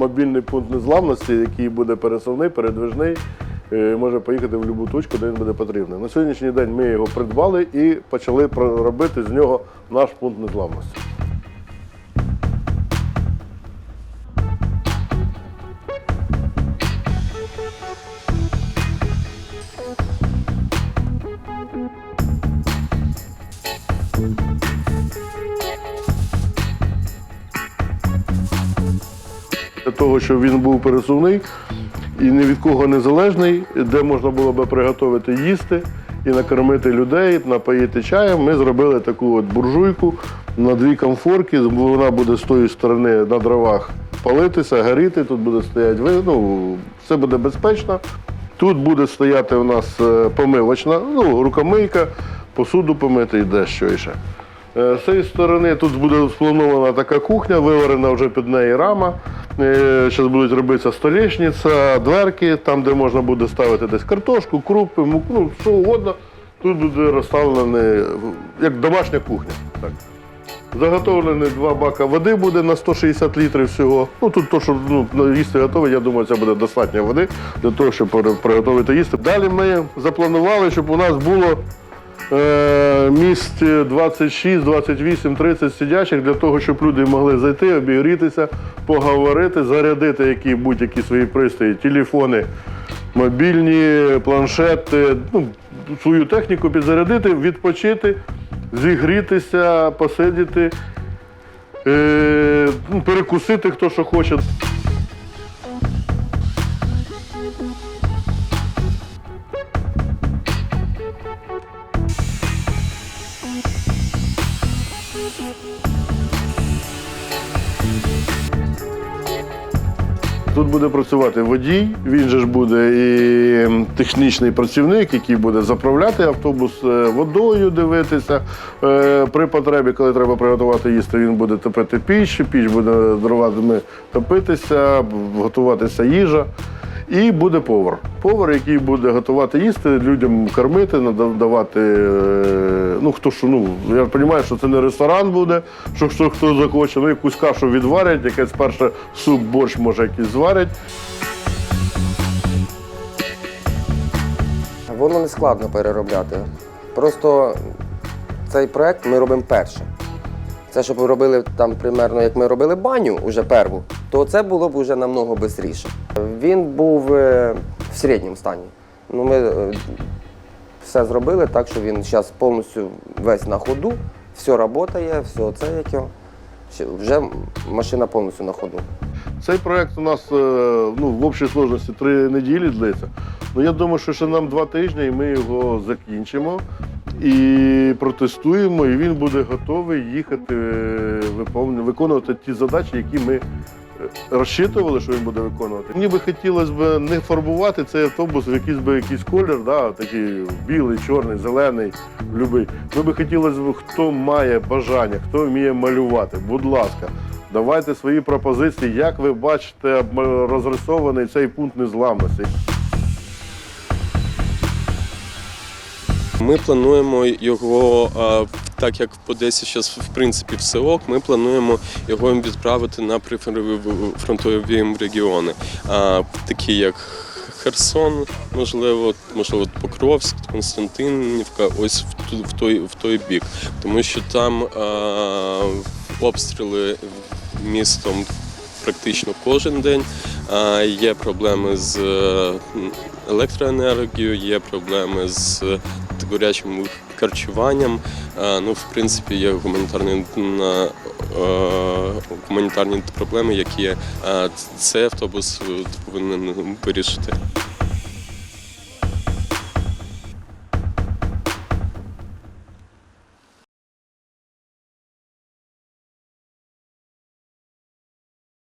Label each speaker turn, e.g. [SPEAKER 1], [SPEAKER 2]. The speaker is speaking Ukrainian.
[SPEAKER 1] мобільний пункт незламності, який буде пересувний, передвижний, е, може поїхати в будь-яку точку, де він буде потрібний. На сьогоднішній день ми його придбали і почали про- робити з нього наш пункт незламності. Для того, щоб він був пересувний і ні від кого не залежний, де можна було би приготувати їсти і накормити людей, напоїти чаєм, ми зробили таку от буржуйку на дві комфорки. Вона буде з тої сторони на дровах палитися, горіти, тут буде стояти, ну, все буде безпечно. Тут буде стояти у нас е, помивочна, ну, рукомийка, посуду помити і дещо ще. Е, З цієї сторони тут буде спланована така кухня, виварена вже під неї рама. Зараз будуть робитися столешниця, дверки, там, де можна буде ставити десь картошку, крупи, муку, ну, що угодно. Тут буде розставлено як домашня кухня. Так. Заготовлені два бака води буде на 160 літрів всього. Ну тут то, що ну, їсти готове, я думаю, це буде достатньо води для того, щоб приготувати їсти. Далі ми запланували, щоб у нас було місць 26, 28, 30 сидячих для того, щоб люди могли зайти, обігрітися, поговорити, зарядити які будь-які свої пристрої, телефони, мобільні, планшети, ну, свою техніку підзарядити, відпочити, зігрітися, посидіти, е, ну, перекусити хто що хоче. Тут буде працювати водій, він же ж буде і технічний працівник, який буде заправляти автобус е, водою, дивитися. Е, При потребі, коли треба приготувати їсти, він буде топити піч, піч буде дровами топитися, готуватися їжа. І буде повар. Повар, який буде готувати їсти, людям кормити, нада- давати. е, Ну, хто що, ну, я розумію, що це не ресторан буде, що хто, хто захоче, ну, якусь кашу відварять, якийсь перше суп, борщ, може, якийсь зварять.
[SPEAKER 2] Воно не складно переробляти. Просто цей проект ми робимо перше. Це щоб ми робили там примерно, як ми робили баню уже перву, то це було б вже намного швидше. Він був е, в середньому стані. Ну, ми е, все зробили так, що він зараз повністю весь на ходу, все працює, все це як його. Вже машина повністю на ходу.
[SPEAKER 1] Цей проект у нас е, ну, в общій сложності три неділі длиться. Ну, я думаю, що ще нам два тижні і ми його закінчимо і протестуємо, і він буде готовий їхати виконувати ті задачі, які ми розчитували, що він буде виконувати. Мені би хотілося б не фарбувати цей автобус в якийсь би якийсь колір, да, такий білий, чорний, зелений, любий. Ми би хотілося б, хто має бажання, хто вміє малювати, будь ласка. Давайте свої пропозиції, як ви бачите розрисований цей пункт незламності.
[SPEAKER 3] Ми плануємо його, так як в Одесі зараз в принципі все ок, ми плануємо його відправити на прифронтові регіони, такі як Херсон, можливо, можливо, Покровськ, Константинівка, ось в той, в той бік. Тому що там обстріли містом практично кожен день. Є проблеми з електроенергією, є проблеми з гарячим харчуванням. Ну, в принципі, є гуманітарні, на- е, гуманітарні проблеми, які е, цей автобус повинен вирішити.